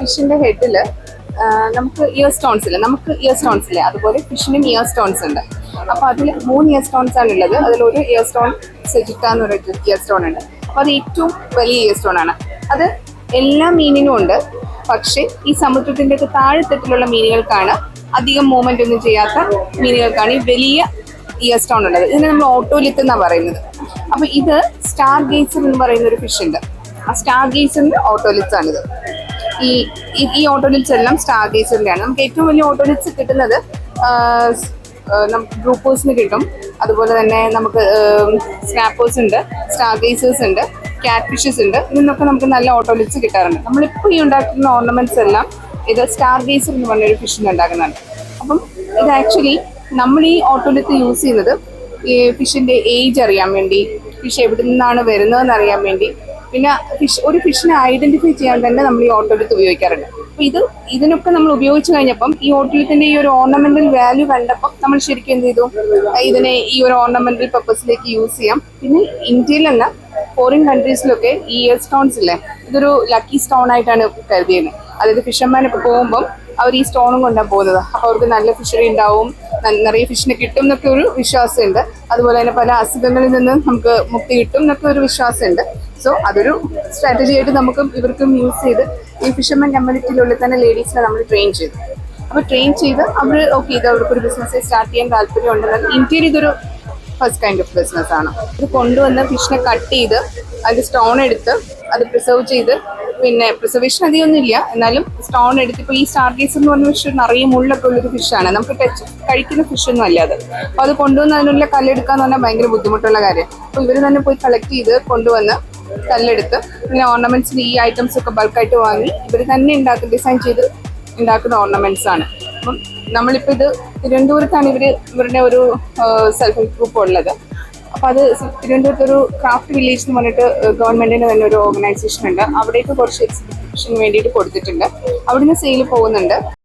ഫിഷിന്റെ ഹെഡിൽ നമുക്ക് year stones ഇല്ല? നമുക്ക് ഇയർ സ്റ്റോൺസ് ഇല്ല? അതുപോലെ ഫിഷിനും ഇയർ സ്റ്റോൺസ് ഉണ്ട്. അപ്പൊ അതിൽ മൂന്ന് ഇയർ സ്റ്റോൺസ് ആണ് ഉള്ളത്. അതിൽ ഒരു ഇയർ സ്റ്റോൺ സെജിക്ക എന്ന് പറയുന്ന ഇയർ സ്റ്റോൺ ഉണ്ട്. അപ്പൊ അത് ഏറ്റവും വലിയ ഇയർ സ്റ്റോൺ ആണ്. അത് എല്ലാ മീനിനും ഉണ്ട്. പക്ഷേ ഈ സമുദ്രത്തിന്റെ ഒക്കെ താഴെത്തട്ടിലുള്ള മീനുകൾക്കാണ് അധികം മൂവ്മെന്റ് ഒന്നും ചെയ്യാത്ത മീനുകൾക്കാണ് ഈ വലിയ ഇയർ സ്റ്റോൺ ഉള്ളത്. ഇതിനെ നമ്മൾ ഓട്ടോലിത്ത് എന്നാണ് പറയുന്നത്. അപ്പൊ ഇത് സ്റ്റാർ ഗേസർ എന്ന് പറയുന്ന ഒരു ഫിഷ് ഉണ്ട്. ആ സ്റ്റാർ ഓട്ടോലിറ്റ്സ് ആണിത്. ഈ ഈ- ഓട്ടോ ഓട്ടോലിറ്റ്സ് എല്ലാം സ്റ്റാർ ഗേസറിലാണ് നമുക്ക് ഏറ്റവും വലിയ ഓട്ടോലിറ്റ്സ് കിട്ടുന്നത് ആഹ് സ്- നമുക്ക് ഗ്രൂപ്പേഴ്സിന് കിട്ടും. അതുപോലെ തന്നെ നമുക്ക് സ്നാപ്പേഴ്സ് ഉണ്ട് സ്റ്റാർ ഗേസേഴ്സ് ഉണ്ട് ക്യാറ്റ് ഫിഷസ് ഉണ്ട്. ഇതിനൊക്കെ നമുക്ക് നല്ല ഓട്ടോലിറ്റ്സ് കിട്ടാറുണ്ട്. നമ്മളിപ്പോൾ ഈ ഉണ്ടാക്കുന്ന ഓർണമെന്റ്സ് എല്ലാം ഇത് സ്റ്റാർ ഗേസർ എന്ന് പറഞ്ഞൊരു ഫിഷിന് ഉണ്ടാക്കുന്നതാണ്. അപ്പം ഇത് ആക്ച്വലി നമ്മൾ ഈ ഓട്ടോലിത്ത് യൂസ് ചെയ്യുന്നത് ഈ ഫിഷിന്റെ ഏജ് അറിയാൻ വേണ്ടി ഫിഷ് എവിടെ നിന്നാണ് വരുന്നതെന്ന് അറിയാൻ വേണ്ടി പിന്നെ ഫിഷ് ഒരു ഫിഷിനെ ഐഡന്റിഫൈ ചെയ്യാൻ തന്നെ നമ്മൾ ഈ ഓട്ടോലിത്ത് ഉപയോഗിക്കാറുണ്ട്. അപ്പൊ ഇത് ഇതിനൊക്കെ നമ്മൾ ഉപയോഗിച്ചു കഴിഞ്ഞപ്പം ഈ ഓട്ടോലിത്തിന്റെ ഈ ഒരു ഓർണമെന്റൽ വാല്യൂ കണ്ടപ്പം നമ്മൾ ശരിക്കും എന്ത് ചെയ്തു? ഇതിനെ ഈ ഒരു ഓർണമെന്റൽ പർപ്പസിലേക്ക് യൂസ് ചെയ്യാം. പിന്നെ ഇന്ത്യയിലല്ല ഫോറിൻ കൺട്രീസിലൊക്കെ ഈ ഇയർ സ്റ്റോൺസ് ഇല്ലേ ഇതൊരു ലക്കി സ്റ്റോൺ ആയിട്ടാണ് കരുതിയത്. അതായത് ഫിഷർമാൻ ഒക്കെ പോകുമ്പം അവർ ഈ സ്റ്റോണും കൊണ്ടാണ് പോകുന്നത്. അപ്പോൾ അവർക്ക് നല്ല ഫിഷറി ഉണ്ടാവും നിറയെ ഫിഷിനെ കിട്ടും എന്നൊക്കെ ഒരു വിശ്വാസമുണ്ട്. അതുപോലെ തന്നെ പല അസുഖങ്ങളിൽ നിന്ന് നമുക്ക് മുക്തി കിട്ടും എന്നൊക്കെ ഒരു വിശ്വാസമുണ്ട്. സോ അതൊരു സ്ട്രാറ്റജി ആയിട്ട് നമുക്കും ഇവർക്കും യൂസ് ചെയ്ത് ഈ ഫിഷർമാൻ കമ്മ്യൂണിറ്റിയിലുള്ള തന്നെ ലേഡീസിനെ നമ്മൾ ട്രെയിൻ ചെയ്തു. അപ്പോൾ ട്രെയിൻ ചെയ്ത് അവർ ഓക്കെ ഇത് അവർക്കൊരു ബിസിനസ് സ്റ്റാർട്ട് ചെയ്യാൻ താല്പര്യം ഉണ്ടെന്ന് ഇന്ത്യയിൽ ഇതൊരു ഫസ്റ്റ് കൈൻഡ് ഓഫ് ബിസിനസ് ആണ്. ഇത് കൊണ്ടുവന്ന് ഫിഷിനെ കട്ട് ചെയ്ത് അതിൽ സ്റ്റോൺ എടുത്ത് അത് പ്രിസർവ് ചെയ്ത് പിന്നെ പ്രിസർവേഷൻ അധികമൊന്നും ഇല്ല എന്നാലും സ്റ്റോൺ എടുത്ത് ഇപ്പോൾ ഈ സ്റ്റാർ ഗേസ് എന്ന് പറഞ്ഞ ഫിഷ് നിറയെ മുള്ളൊക്കെ ഉള്ളൊരു ഫിഷാണ് നമുക്ക് ടച്ച് കഴിക്കുന്ന ഫിഷൊന്നും അല്ല അത്. അപ്പോൾ അത് കൊണ്ടുവന്ന് അതിനുള്ള കല്ലെടുക്കാന്ന് പറഞ്ഞാൽ ഭയങ്കര ബുദ്ധിമുട്ടുള്ള കാര്യം. അപ്പോൾ ഇവർ തന്നെ പോയി കളക്ട് ചെയ്ത് കൊണ്ടുവന്ന് കല്ലെടുത്ത് പിന്നെ ഓർണമെന്റ്സിന് ഈ ഐറ്റംസ് ഒക്കെ ബൾക്കായിട്ട് വാങ്ങി ഇവർ തന്നെ ഉണ്ടാക്കുന്ന ഡിസൈൻ ചെയ്ത് ഉണ്ടാക്കുന്ന ഓർണമെന്റ്സ് ആണ്. അപ്പം നമ്മളിപ്പോൾ ഇത് തിരുവനന്തപുരത്താണ് ഇവർ ഇവരുടെ ഒരു സെൽഫ് ഹെൽപ്പ് ഗ്രൂപ്പ് ഉള്ളത്. അപ്പോൾ അത് തിരുവനന്തപുരത്ത് ഒരു ക്രാഫ്റ്റ് വില്ലേജ് എന്ന് പറഞ്ഞിട്ട് ഗവൺമെന്റിന്റെ തന്നെ ഒരു ഓർഗനൈസേഷൻ ഉണ്ട്. അവിടേക്ക് കുറച്ച് എക്സിബിഷന് വേണ്ടിയിട്ട് കൊടുത്തിട്ടുണ്ട്. അവിടുന്ന് സെയിൽ പോകുന്നുണ്ട്.